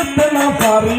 যেতে না পারি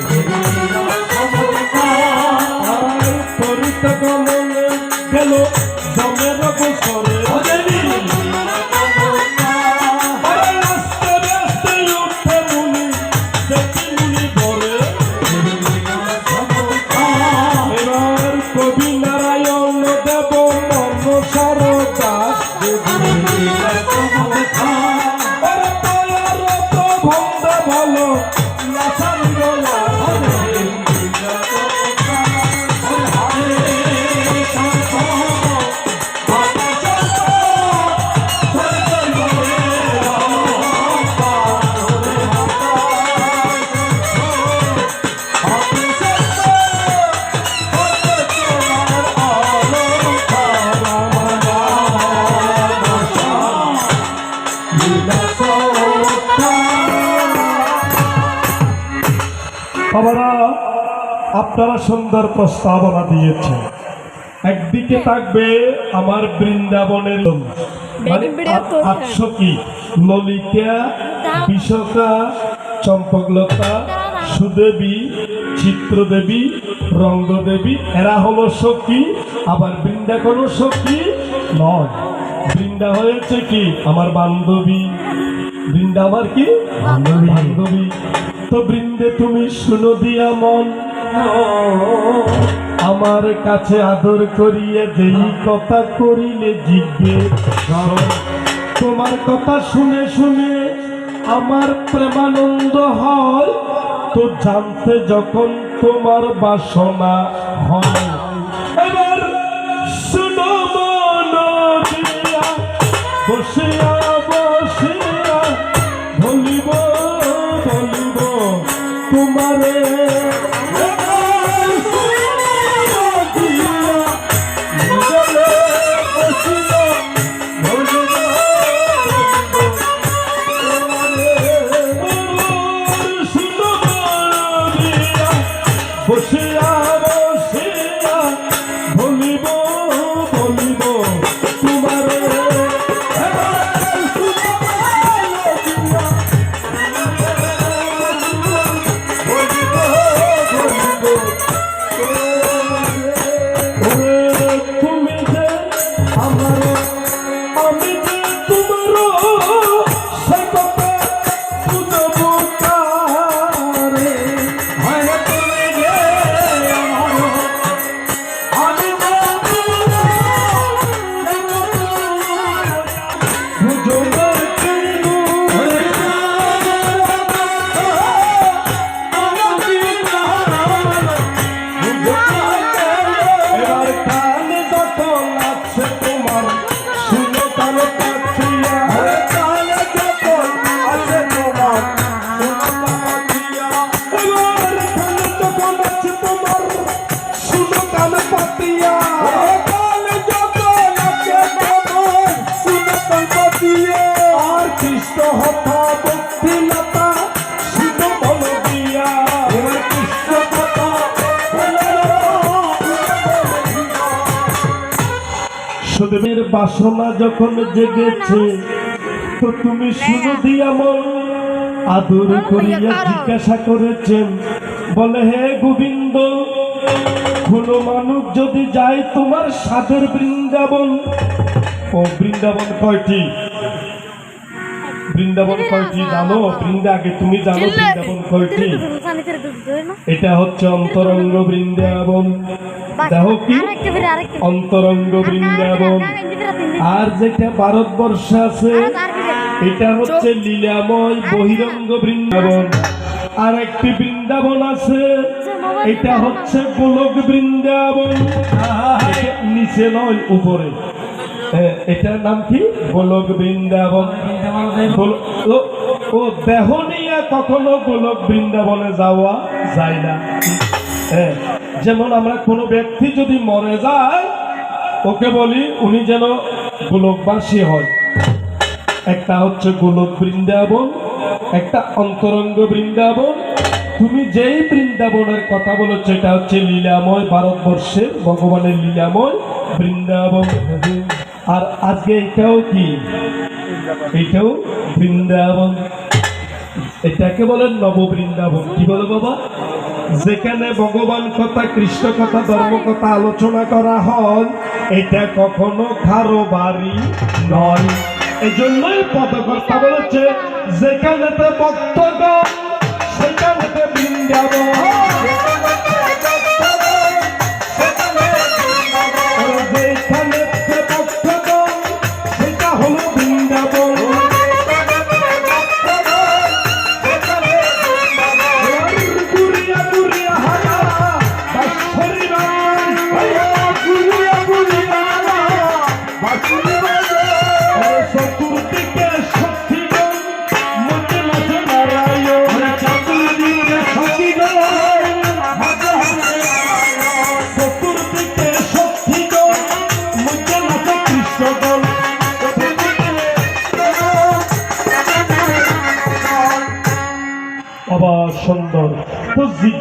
এবার বাবারা আপনারা সুন্দর প্রস্তাবনা দিয়েছেন। একদিকে থাকবে আমার বৃন্দাবনের। মানে আ- আটশো কি? ললিতা বিশাখা চম্পকলতা সুদেবী চিত্রদেবী রঙ্গদেবী এরা হলো সখী আবার বৃন্দা কোনো সখী নয়। বৃন্দা হয়েছে কি? আমার বান্ধবী। বৃন্দা আমার কি বান্ধবী তো বৃন্দে তুমি শুনো দিয়া মন। আমার কাছে আদর করিয়ে যেই কথা করিলে জিজ্ঞে তোমার কথা শুনে শুনে আমার প্রেমানন্দ হয়। তো জানতে যখন তোমার বাসনা হয়। এবার শুনো মন বসিয়া প্রেমের বাসনা যখন জেগেছে তো তুমি আদর করিয়া জিজ্ঞাসা করেছেন বলে হে গোবিন্দ কোনো মানুষ যদি যায় তোমার সাধের বৃন্দাবন? ও বৃন্দাবন কয়টি? বৃন্দাবন কয়টি জানো? বৃন্দা আগে তুমি জানো বৃন্দাবন কয়টি এটা হচ্ছে অন্তরঙ্গ বৃন্দাবন। দেখো কি? অন্তরঙ্গ বৃন্দাবন। আর যেটা ভারতবর্ষে আছে এটা হচ্ছে লীলাময় বহিরঙ্গ বৃন্দাবন। আর একটি বৃন্দাবন আছে এটা হচ্ছে গোলক বৃন্দাবন। নিচে নয় উপরে। এটার নাম কি? গোলক বৃন্দাবন। ও- দেহ নিয়ে কখনো গোলক বৃন্দাবনে যাওয়া যায় না। যেমন আমরা কোনো ব্যক্তি যদি মরে যায়, ওকে বলি উনি যেন গোলকবাসী হয়। একটা হচ্ছে গোলক বৃন্দাবন, একটা অন্তরঙ্গ বৃন্দাবন। তুমি যেই বৃন্দাবনের কথা বলেছ, এটা হচ্ছে লীলাময়, ভারতবর্ষের ভগবানের লীলাময় বৃন্দাবন। আর আজকে এটাও কি? এটাও বৃন্দাবন। এটাকে বলেন নব বৃন্দাবন কি বলে বাবা? যেখানে ভগবান কথা, কৃষ্ণ কথা, ধর্ম কথা আলোচনা করা হয়, এটা কখনো খারো বাড়ি নয়। এই জন্যই পদকর্তা বলেছে, যেখানেতে ভক্তগণ, সেখানেতে বৃন্দাবন।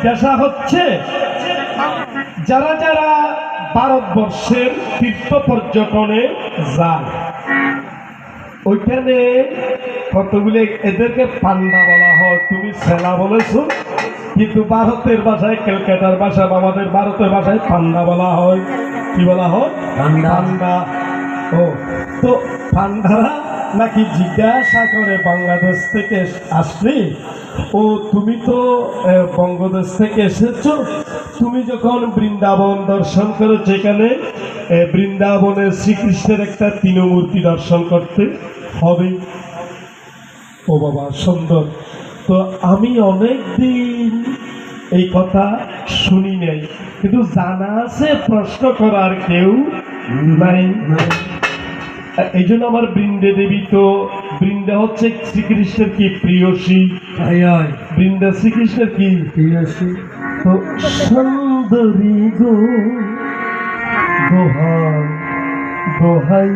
জিজ্ঞাসা হচ্ছে যারা যারা ভারতবর্ষের তীর্থ পর্যটনে যায় ওইখানে কতগুলি এদেরকে পান্ডা বলা হয় তুমি সেলা বলেছ কিন্তু ভারতের ভাষায় ক্যালকাটার ভাষা বা আমাদের ভারতের ভাষায় পান্ডা বলা হয়। কি বলা হয়? পান্ডা। পান্ডা। ও তো পান্ডারা নাকি জিজ্ঞাসা করে বাংলাদেশ থেকে আসলি? ও, তুমি তো বঙ্গদেশ থেকে এসেছ। তুমি যখন বৃন্দাবন দর্শন করো যেখানে বৃন্দাবনে শ্রীকৃষ্ণের একটা তৃণমূর্তি দর্শন করতে হবে। ও বাবা, সুন্দর। তো আমি অনেক দিন এই কথা শুনি নাই, কিন্তু জানা আছে, প্রশ্ন করার কেউ নাই। এই জন্য আমার বৃন্দে দেবী তো বৃন্দা হচ্ছে শ্রীকৃষ্ণের কি প্রিয়সী? বৃন্দা শ্রীকৃষ্ণের কি? প্রিয়সী। তো সুন্দরী গো দোহাই দোহাই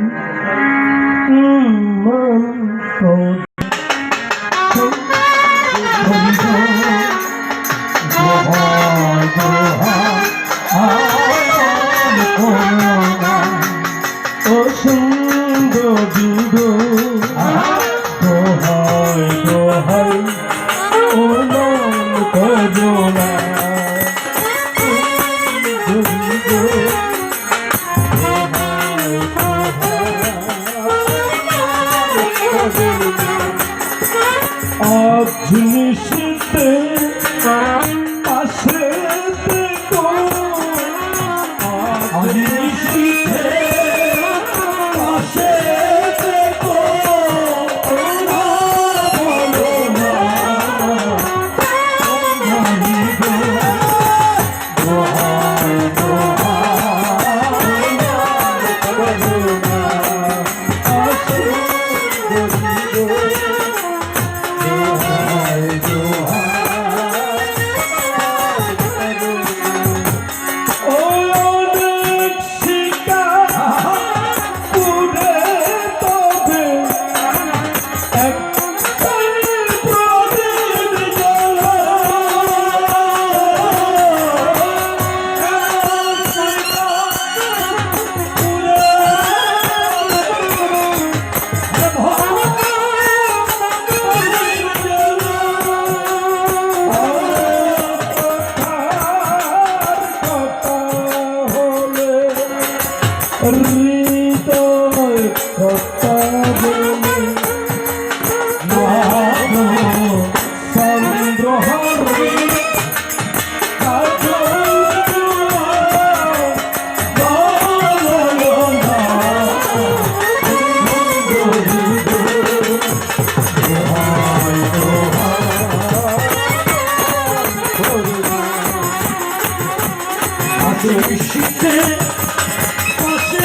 শীতে পাশে